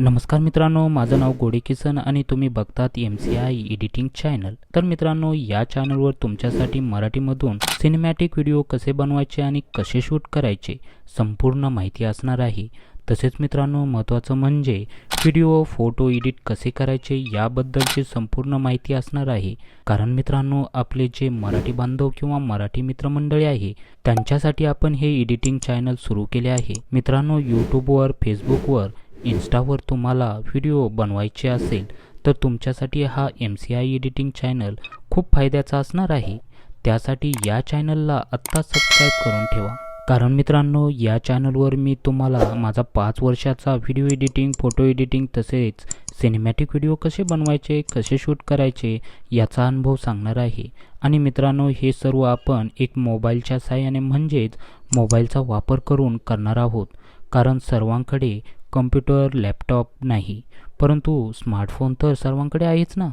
नमस्कार मित्रांनो माझं नाव गोडे किसन आणि तुम्ही बघतात M C I editing channel तर मित्रांनो या चॅनलवर तुमच्यासाठी मराठीमधून सिनेमॅटिक व्हिडिओ कसे बनवायचे आणि कसे शूट करायचे संपूर्ण माहिती असणार आहे. तसेच मित्रांनो महत्त्वाचं म्हणजे व्हिडिओ फोटो एडिट कसे करायचे याबद्दलची संपूर्ण माहिती असणार आहे. कारण मित्रांनो आपले जे मराठी बांधव किंवा मराठी मित्रमंडळी आहे त्यांच्यासाठी आपण हे एडिटिंग चॅनल सुरू केले आहे. मित्रांनो यूट्यूबवर फेसबुकवर इन्स्टावर तुम्हाला व्हिडिओ बनवायचे असेल तर तुमच्यासाठी हा M C I editing channel खूप फायद्याचा असणार आहे. त्यासाठी या चॅनलला आत्ता सबस्क्राईब करून ठेवा. कारण मित्रांनो या चॅनलवर मी तुम्हाला माझा पाच वर्षाचा व्हिडिओ एडिटिंग फोटो एडिटिंग तसेच सिनेमॅटिक व्हिडिओ कसे बनवायचे कसे शूट करायचे याचा अनुभव सांगणार आहे. आणि मित्रांनो हे सर्व आपण एक मोबाईलच्या साहाय्याने म्हणजेच मोबाईलचा वापर करून करणार आहोत. कारण सर्वांकडे कम्प्युटर लॅपटॉप नाही परंतु स्मार्टफोन तर सर्वांकडे आहेच ना?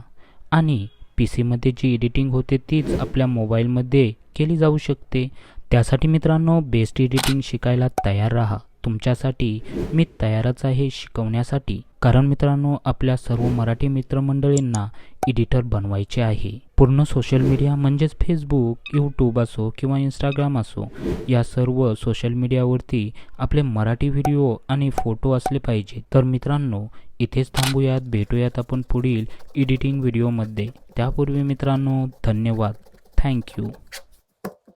आणि पी सीमध्ये जी एडिटिंग होते तीच आपल्या मोबाईलमध्ये केली जाऊ शकते. त्यासाठी मित्रांनो बेस्ट एडिटिंग शिकायला तयार राहा. तुमच्यासाठी मी तयारच आहे शिकवण्यासाठी. कारण मित्रांनो आपल्या सर्व मराठी मित्रमंडळींना एडिटर बनवायचे आहे. पूर्ण सोशल मीडिया म्हणजेच फेसबुक यूट्यूब असो किंवा इंस्टाग्राम असो या सर्व सोशल मीडियावरती आपले मराठी व्हिडिओ आणि फोटो असले पाहिजे. तर मित्रांनो इथेच थांबूयात भेटूयात आपण पुढील एडिटिंग व्हिडिओमध्ये त्यापूर्वी मित्रांनो धन्यवाद. थँक्यू